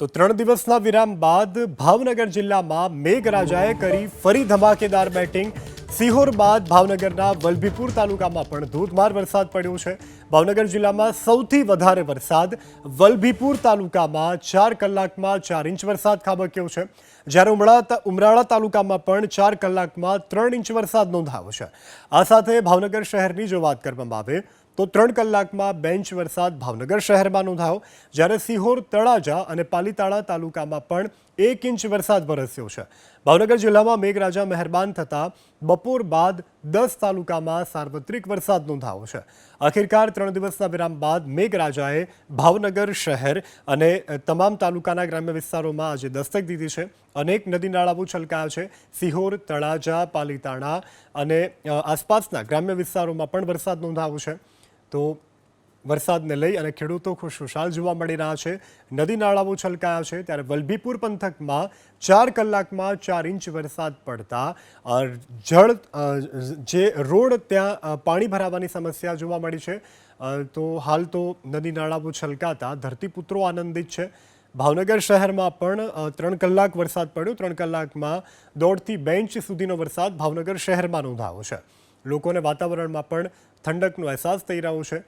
તો ત્રણ દિવસના વિરામ બાદ ભાવનગર જિલ્લામાં મેઘરાજાએ કરી ફરી ધમાકેદાર બેટિંગ. સિહોર બાદ ભાવનગરના વલભીપુર તાલુકામાં પણ ધોધમાર વરસાદ પડ્યો છે. ભાવનગર જિલ્લામાં સૌથી વધારે વરસાદ વલભીપુર તાલુકામાં ચાર કલાકમાં ચાર ઇંચ વરસાદ ખાબક્યો છે. જ્યારે ઉમરા ઉમરાળા તાલુકામાં પણ ચાર કલાકમાં ત્રણ ઇંચ વરસાદ નોંધાયો છે. આ સાથે ભાવનગર શહેરની જો વાત કરવામાં આવે તો ત્રણ કલાકમાં બેન્ચ વરસાદ ભાવનગર શહેરમાં નોંધાયો. જ્યારે સિહોર, તળાજા અને પાલીતાણા તાલુકામાં પણ એક ઇંચ વરસાદ વરસ્યો છે. ભાવનગર જિલ્લામાં મેઘરાજા મહેરબાન થતાં બપોર બાદ દસ તાલુકામાં સાર્વત્રિક વરસાદ નોંધાયો છે. આખિરકાર ત્રણ દિવસના વિરામ બાદ મેઘરાજાએ ભાવનગર શહેર અને તમામ તાલુકાના ગ્રામ્ય વિસ્તારોમાં આજે દસ્તક દીધી છે. અનેક નદી નાળાઓ છલકાયા છે. સિહોર, તળાજા, પાલીતાણા અને આસપાસના ગ્રામ્ય વિસ્તારોમાં પણ વરસાદ નોંધાયો છે. તો વરસાદને લઈ અને ખેડૂતો ખુશખુશાલ જોવા મળી રહ્યા છે. નદી નાળાઓ છલકાયા છે. ત્યારે વલભીપુર પંથકમાં ચાર કલાકમાં ચાર ઇંચ વરસાદ પડતા જળ જે રોડ ત્યાં પાણી ભરાવાની સમસ્યા જોવા મળી છે. તો હાલ તો નદી નાળાઓ છલકાતા ધરતીપુત્રો આનંદિત છે. ભાવનગર શહેરમાં પણ ત્રણ કલાક વરસાદ પડ્યો. ત્રણ કલાકમાં દોઢથી બે ઇંચ સુધીનો વરસાદ ભાવનગર શહેરમાં નોંધાયો છે. લોકોને વાતાવરણમાં પણ ઠંડકનો અહેસાસ થઈ રહ્યો છે.